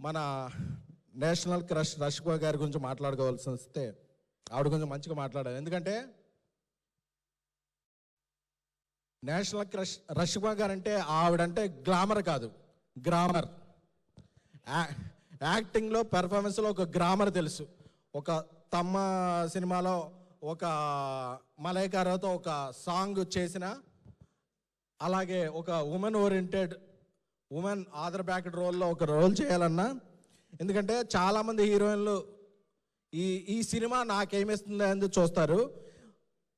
మన national crush Rashmika గారి గురించి మాట్లాడుకోవాల్సి వస్తే ఆవిడ కొంచెం మంచిగా మాట్లాడాలి. ఎందుకంటే నేషనల్ క్రష్ రష్మా గారు అంటే ఆవిడంటే గ్లామర్ కాదు గ్రామర్. యాక్టింగ్లో పెర్ఫార్మెన్స్లో ఒక గ్రామర్ తెలుసు. ఒక తమ్మ సినిమాలో ఒక మలైకారతో ఒక సాంగ్ చేసిన అలాగే ఒక women oriented women other backed రోల్లో ఒక రోల్ చేయాలన్నా ఎందుకంటే చాలామంది హీరోయిన్లు ఈ ఈ సినిమా నాకేమిస్తుంది అని చూస్తారు.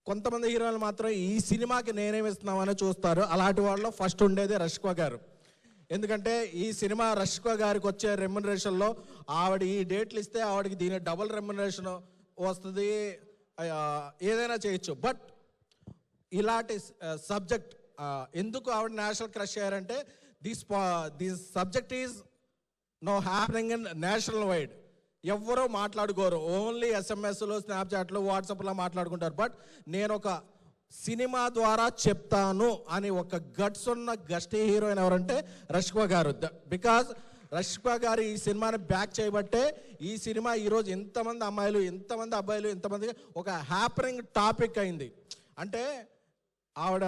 కొంతమంది హీరోయిన్లు మాత్రం ఈ సినిమాకి నేనేమిస్తున్నామని చూస్తారు. అలాంటి వాళ్ళలో ఫస్ట్ ఉండేది రష్కో గారు. ఎందుకంటే ఈ సినిమా రష్కో గారికి వచ్చే రెమ్యునరేషన్లో ఆవిడ ఈ డేట్లు ఇస్తే ఆవిడకి దీని డబుల్ రెమ్యునరేషన్ వస్తుంది. ఏదైనా చేయొచ్చు. బట్ ఇలాంటి సబ్జెక్ట్ ఎందుకు ఆవిడ నేషనల్ క్రష్ అయ్యారంటే this this subject is no happening in national wide ఎవ్వరూ మాట్లాడుకోరు ఓన్లీ ఎస్ఎంఎస్లో స్నాప్చాట్లో వాట్సాప్లో మాట్లాడుకుంటారు బట్ నేను ఒక సినిమా ద్వారా చెప్తాను అని ఒక గట్స్ ఉన్న గస్టీ హీరోయిన్ ఎవరంటే రష్మా గారు బికాజ్ రష్మా గారు ఈ సినిమాని బ్యాక్ చేయబట్టే ఈ సినిమా ఈరోజు ఎంతమంది అమ్మాయిలు ఎంతమంది అబ్బాయిలు ఎంతమంది ఒక హ్యాపనింగ్ టాపిక్ అయింది అంటే ఆవిడ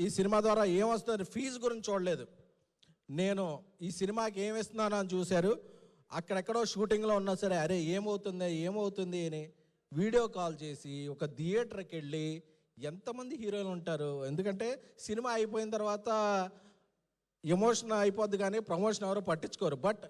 ఈ సినిమా ద్వారా ఏమొస్తుంది ఫీజు గురించి చూడలేదు నేను ఈ సినిమాకి ఏం ఇస్తున్నాను అని చూశారు. అక్కడెక్కడో షూటింగ్లో ఉన్నా సరే అరే ఏమవుతుంది ఏమవుతుంది అని వీడియో కాల్ చేసి ఒక థియేటర్కి వెళ్ళి ఎంతమంది హీరోలు ఉంటారు? ఎందుకంటే సినిమా అయిపోయిన తర్వాత ఎమోషన్ అయిపోద్ది కానీ ప్రమోషన్ ఎవరు పట్టించుకోరు. బట్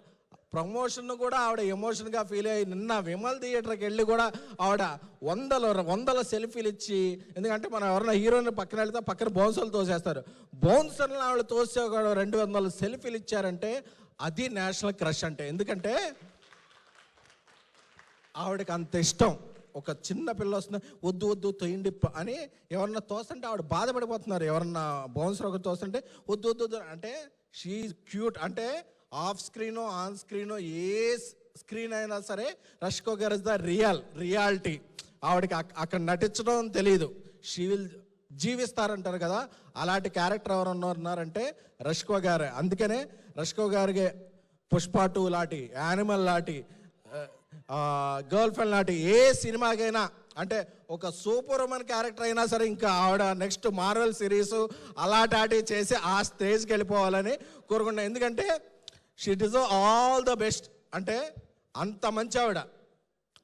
ప్రమోషన్ కూడా ఆవిడ ఎమోషన్గా ఫీల్ అయ్యి నిన్న విమల్ థియేటర్కి వెళ్ళి కూడా ఆవిడ వందల వందల సెల్ఫీలు ఇచ్చి ఎందుకంటే మనం ఎవరైనా హీరోయిన్ పక్కన వెళ్తే పక్కన బౌన్సర్లు తోసేస్తారు. బౌన్సర్లు ఆవిడ తోసే రెండు వందల సెల్ఫీలు ఇచ్చారంటే అది నేషనల్ క్రష్ అంటే. ఎందుకంటే ఆవిడకి అంత ఇష్టం. ఒక చిన్న పిల్ల వస్తుంది వద్దు వద్దు తొయ్యండి అని ఎవరన్నా తోస్తుంటే ఆవిడ బాధపడిపోతున్నారు. ఎవరన్నా బౌన్సర్ ఒకటి తోస్తుంటే వద్దు వద్దు వద్దు అంటే షీ క్యూట్ అంటే ఆఫ్ స్క్రీనో ఆన్ స్క్రీనో ఏ స్క్రీన్ అయినా సరే రష్కో గారు ఇస్ ద రియల్ రియాలిటీ. ఆవిడకి అక్కడ నటించడం తెలియదు షీ విల్ జీవిస్తారంటారు కదా అలాంటి క్యారెక్టర్ ఎవరు ఉన్నారంటే రష్కో గారే. అందుకనే రష్కో గారికి పుష్ప టూ లాంటి యానిమల్ లాంటి గర్ల్ ఫ్రెండ్ లాంటి ఏ సినిమాకైనా అంటే ఒక సూపర్ ఉమెన్ క్యారెక్టర్ అయినా సరే ఇంకా ఆవిడ నెక్స్ట్ మార్వెల్ సిరీస్ అలాంటి చేసి ఆ స్టేజ్కి వెళ్ళిపోవాలని కోరుకుంటున్నాను ఎందుకంటే she deserve all the best అంటే అంత మంచి ఆవిడ.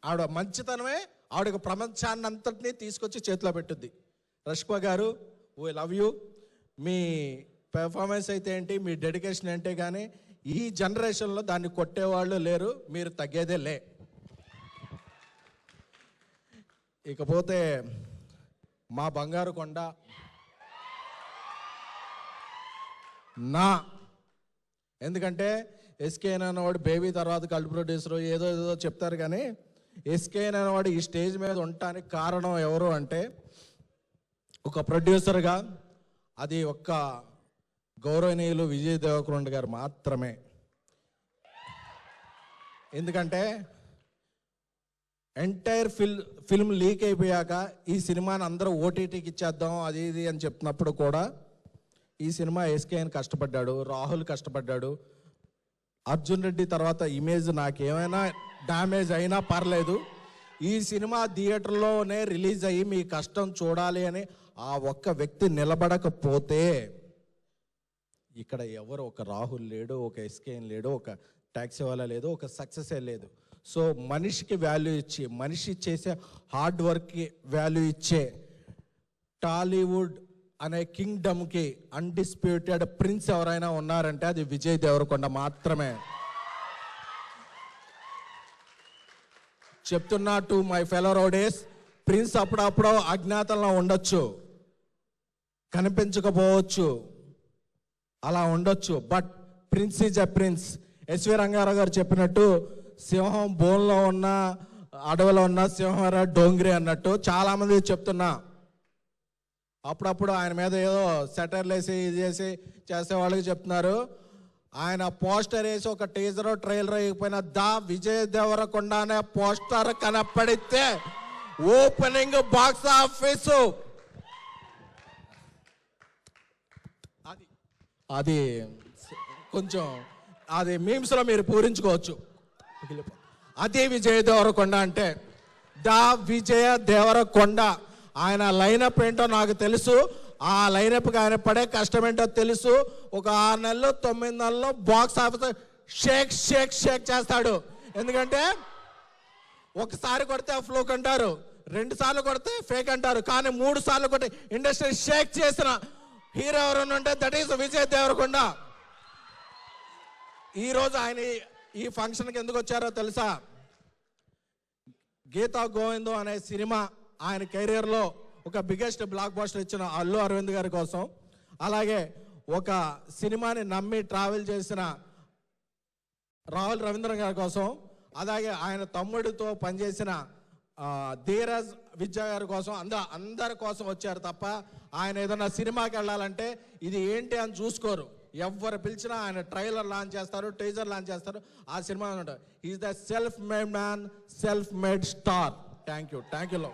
ఆవిడ మంచితనమే ఆవిడకు ప్రపంచాన్ని అంతటినీ తీసుకొచ్చి చేతిలో పెట్టుద్ది. రష్కో గారు వీ లవ్ యూ మీ పెర్ఫార్మెన్స్ అయితే ఏంటి మీ డెడికేషన్ ఏంటి కానీ ఈ జనరేషన్లో దాన్ని కొట్టేవాళ్ళు లేరు మీరు తగ్గేదే లే. ఇకపోతే మా బంగారు కొండ నా ఎందుకంటే ఎస్కేఎన్ అనేవాడు బేబీ తర్వాత కల్ట్ ప్రొడ్యూసర్ ఏదో ఏదో చెప్తారు కానీ ఎస్కేఎన్ అనేవాడు ఈ స్టేజ్ మీద ఉండటానికి కారణం ఎవరు అంటే ఒక ప్రొడ్యూసర్గా అది ఒక్క గౌరవనీయులు విజయ్ దేవకరుణ్ గారు మాత్రమే. ఎందుకంటే ఎంటైర్ ఫిల్ ఫిల్మ్ లీక్ అయిపోయాక ఈ సినిమాని అందరూ ఓటీటీకి ఇచ్చేద్దాం అది ఇది అని చెప్పినప్పుడు కూడా ఈ సినిమా ఎస్కేఎన్ కష్టపడ్డాడు రాహుల్ కష్టపడ్డాడు. అర్జున్ రెడ్డి తర్వాత ఇమేజ్ నాకేమైనా డ్యామేజ్ అయినా పర్లేదు. ఈ సినిమా థియేటర్లోనే రిలీజ్ అయ్యి మీ కష్టం చూడాలి అని ఆ ఒక్క వ్యక్తి నిలబడకపోతే ఇక్కడ ఎవరు? ఒక రాహుల్ లేడు ఒక ఎస్కేఎన్ లేడు ఒక ట్యాక్సీ వాళ్ళ లేదు ఒక సక్సెసే లేదు. సో మనిషికి వాల్యూ ఇచ్చి మనిషి చేసే హార్డ్ వర్క్కి వాల్యూ ఇచ్చే టాలీవుడ్ అనే కింగ్డమ్కి అన్డిస్ప్యూటెడ్ ప్రిన్స్ ఎవరైనా ఉన్నారంటే అది విజయ్ దేవరకొండ మాత్రమే. చెప్తున్నా to my fellow rowdies prince అప్పుడప్పుడు అజ్ఞాతంలో ఉండొచ్చు కనిపించకపోవచ్చు అలా ఉండొచ్చు but prince is a prince S Rangarao గారు చెప్పినట్టు సింహం బోన్లో ఉన్న అడవిలో ఉన్న సింహం డోంగ్రి అన్నట్టు చాలామంది చెప్తున్నా. అప్పుడప్పుడు ఆయన మీద ఏదో సెటర్లు వేసి ఇది చేసి చేసే వాళ్ళకి చెప్తున్నారు. ఆయన పోస్టర్ వేసి ఒక టీజర్ ట్రైలర్ అయిపోయిన దా విజయ్ దేవరకొండ అనే పోస్టర్ కనపడితే ఓపెనింగ్ బాక్స్ ఆఫీసు. అది అది కొంచెం అది మీమ్స్లో మీరు పూరించుకోవచ్చు. అదే విజయ దేవరకొండ అంటే దా విజయ దేవరకొండ ఆయన లైనప్ ఏంటో నాకు తెలుసు. ఆ లైనప్కి ఆయన పడే కష్టం ఏంటో తెలుసు. ఒక ఆరు నెలలు తొమ్మిది నెలల్లో box office shake shake shake చేస్తాడు. ఎందుకంటే ఒకసారి కొడితే ఫ్లోక్ అంటారు. రెండు సార్లు కొడితే ఫేక్ అంటారు. కానీ మూడు సార్లు కొట్టి ఇండస్ట్రీ షేక్ చేసిన హీరో ఎవరైనా ఉంటే దట్ ఈస్ విజయ్ దేవరకొండ ఈరోజు ఆయన ఈ- ఫంక్షన్కి ఎందుకు వచ్చారో తెలుసా? గీతా గోవిందం అనే సినిమా ఆయన కెరీర్లో ఒక బిగ్గెస్ట్ బ్లాక్ బాస్టర్ ఇచ్చిన అల్లు అరవింద్ గారి కోసం. అలాగే ఒక సినిమాని నమ్మి ట్రావెల్ చేసిన రాహుల్ రవీంద్ర గారి కోసం. అలాగే ఆయన తమ్ముడితో పనిచేసిన ధీరజ్ విద్యా గారి కోసం. అంద అందరి కోసం వచ్చారు తప్ప ఆయన ఏదైనా సినిమాకి వెళ్ళాలంటే ఇది ఏంటి అని చూసుకోరు. ఎవరు పిలిచినా ఆయన ట్రైలర్ లాంచ్ చేస్తారు టీజర్ లాంచ్ చేస్తారు. ఆ cinema is the self made man self made star thank you thank you లో